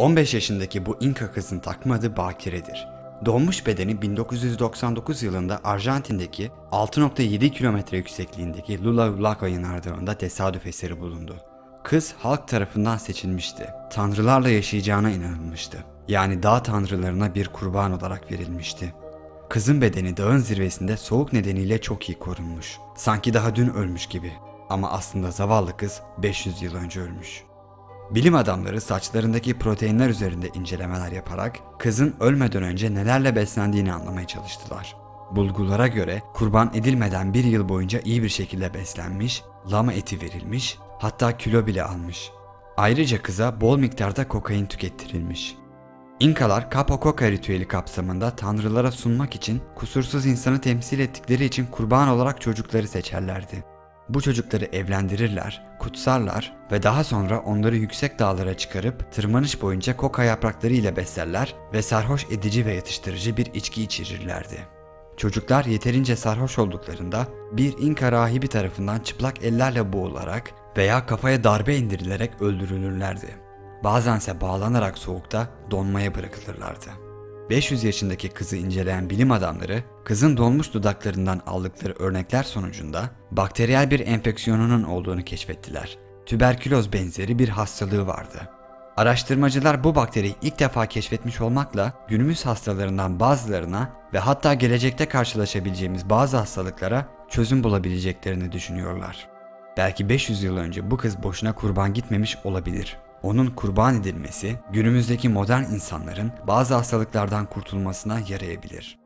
15 yaşındaki bu İnka kızın takma adı Bakire'dir. Doğmuş bedeni 1999 yılında Arjantin'deki 6.7 kilometre yüksekliğindeki Lula Blanca yanardağında tesadüf eseri bulundu. Kız halk tarafından seçilmişti. Tanrılarla yaşayacağına inanılmıştı. Yani dağ tanrılarına bir kurban olarak verilmişti. Kızın bedeni dağın zirvesinde soğuk nedeniyle çok iyi korunmuş. Sanki daha dün ölmüş gibi. Ama aslında zavallı kız 500 yıl önce ölmüş. Bilim adamları saçlarındaki proteinler üzerinde incelemeler yaparak kızın ölmeden önce nelerle beslendiğini anlamaya çalıştılar. Bulgulara göre kurban edilmeden bir yıl boyunca iyi bir şekilde beslenmiş, lama eti verilmiş, hatta kilo bile almış. Ayrıca kıza bol miktarda kokain tükettirilmiş. İnkalar Kapakoka ritüeli kapsamında tanrılara sunmak için kusursuz insanı temsil ettikleri için kurban olarak çocukları seçerlerdi. Bu çocukları evlendirirler, kutsarlar ve daha sonra onları yüksek dağlara çıkarıp tırmanış boyunca koka yaprakları ile beslerler ve sarhoş edici ve yatıştırıcı bir içki içirirlerdi. Çocuklar yeterince sarhoş olduklarında bir İnka rahibi tarafından çıplak ellerle boğularak veya kafaya darbe indirilerek öldürülürlerdi. Bazense bağlanarak soğukta donmaya bırakılırlardı. 500 yaşındaki kızı inceleyen bilim adamları, kızın donmuş dudaklarından aldıkları örnekler sonucunda bakteriyel bir enfeksiyonunun olduğunu keşfettiler. Tüberküloz benzeri bir hastalığı vardı. Araştırmacılar bu bakteriyi ilk defa keşfetmiş olmakla günümüz hastalarından bazılarına ve hatta gelecekte karşılaşabileceğimiz bazı hastalıklara çözüm bulabileceklerini düşünüyorlar. Belki 500 yıl önce bu kız boşuna kurban gitmemiş olabilir. Onun kurban edilmesi günümüzdeki modern insanların bazı hastalıklardan kurtulmasına yarayabilir.